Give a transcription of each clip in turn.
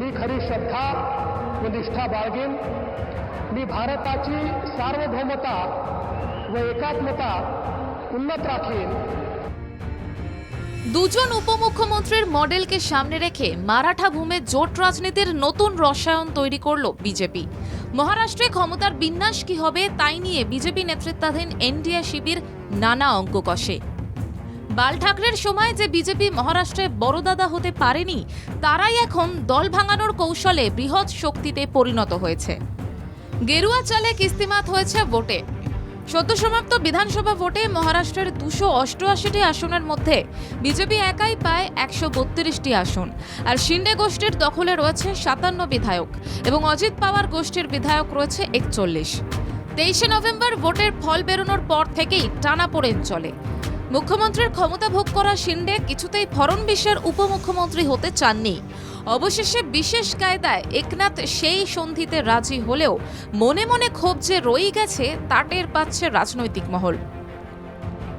मी खरी श्रद्धा व निष्ठा बाळगेन मी भारताची सार्वभौमता व एकात्मता उन्नत राखीन দুজন উপমুখ্যমন্ত্রীর মডেলকে সামনে রেখে মারাঠা ভূমে জোট রাজনীতির নতুন রসায়ন তৈরি করল বিজেপি মহারাষ্ট্রে ক্ষমতার বিন্যাস কি হবে তাই নিয়ে বিজেপি নেতৃত্বাধীন এনডিএ শিবির নানা অঙ্ক কষে বাল ঠাকরের সময় যে বিজেপি মহারাষ্ট্রে বড়দাদা হতে পারেনি, তারাই এখন দল ভাঙানোর কৌশলে বৃহৎ শক্তিতে পরিণত হয়েছে। গেরুয়া চালে কিস্তিমাত হয়েছে ভোটে। সদ্য সমাপ্ত বিধানসভা ভোটে মহারাষ্ট্রের দুশো অষ্টআশিটি আসনের মধ্যে বিজেপি একাই পায় একশো বত্রিশটি আসন। আর শিন্ডে গোষ্ঠীর দখলে রয়েছে সাতান্ন বিধায়ক এবং অজিত পাওয়ার গোষ্ঠীর বিধায়ক রয়েছে একচল্লিশ। তেইশে নভেম্বর ভোটের ফল বেরোনোর পর থেকেই টানা টানাপোড়েন চলে। মুখ্যমন্ত্রীর ক্ষমতা ভোগ করা শিন্ডে কিছুতেই ফড়নবিশের উপমুখ্যমন্ত্রী হতে চাননি। অবশেষে বিশেষ কায়দায় একনাথ সেই সন্ধিতে রাজি হলেও মনে মনে ক্ষোভ যে রয়েই গেছে, তা টের পাচ্ছে রাজনৈতিক মহল।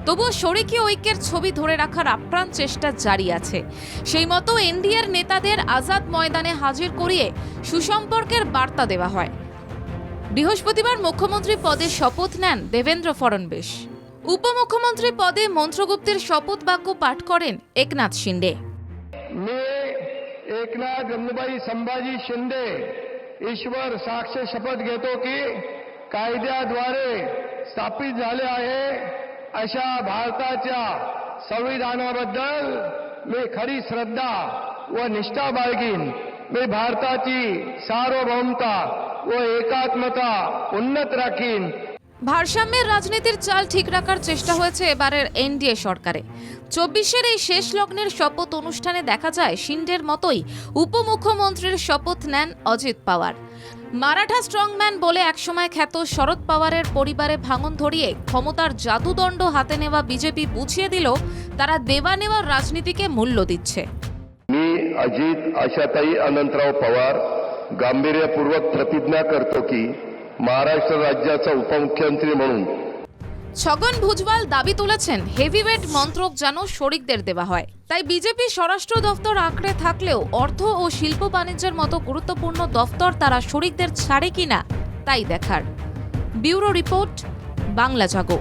তবুও শরিকি ঐক্যের ছবি ধরে রাখার আপ্রাণ চেষ্টা জারি আছে। সেই মতো এনডিএর নেতাদের আজাদ ময়দানে হাজির করিয়ে সুসম্পর্কের বার্তা দেওয়া হয়। বৃহস্পতিবার মুখ্যমন্ত্রী পদে শপথ নেন দেবেন্দ্র ফড়নবিশ। উপমুখ্যমন্ত্রী পদে মন্ত্রগুপ্তের শপথ বাক্য পাঠ করেন একনাথ শিন্ডে मी एकनाथ गंगूबाई संभाजी शिंदे ईश्वर साक्ष शपथ घेतो की कायद्याद्वारे स्थापित झाले आहे अशा भारताच्या संविधानाबद्दल मी खरी श्रद्धा व निष्ठा बाळगीन मी भारताची सार्वभौमता व एकात्मता उन्नत राखीन ভারসাম্যের রাজনীতির চাল ঠিক রাখার চেষ্টা হয়েছে এবারের এনডিএ সরকারে চব্বিশের এই শেষ লগ্নের শপথ অনুষ্ঠানে দেখা যায় শিন্ডের মতোই উপমুখ্যমন্ত্রীর শপথ নেন অজিত পাওয়ার মারাঠা স্ট্রংম্যান বলে একসময় খ্যাত শরদ পাওয়ারের পরিবারে ভাঙন ধরিয়ে ক্ষমতার জাদুদণ্ড হাতে নেওয়া বিজেপি বুঝিয়ে দিল তারা দেওয়া নেওয়ার রাজনীতিকে মূল্য দিচ্ছে मी अजित आशाताई अनंतराव पवार गांभीर्यपूर्वक प्रतिज्ञा करतो की महाराष्ट्र राज्याचा उपमुख्यमंत्री म्हणून ছগন ভুজবাল দাবি তুলেছেন হেভিওয়েট মন্ত্রক যেন শরিকদের দেওয়া হয় তাই বিজেপি স্বরাষ্ট্র দফতর আঁকড়ে থাকলেও অর্থ ও শিল্প বাণিজ্যের মতো গুরুত্বপূর্ণ দফতর তারা শরিকদের ছাড়ে কিনা তাই দেখার ব্যুরো রিপোর্ট বাংলা জাগো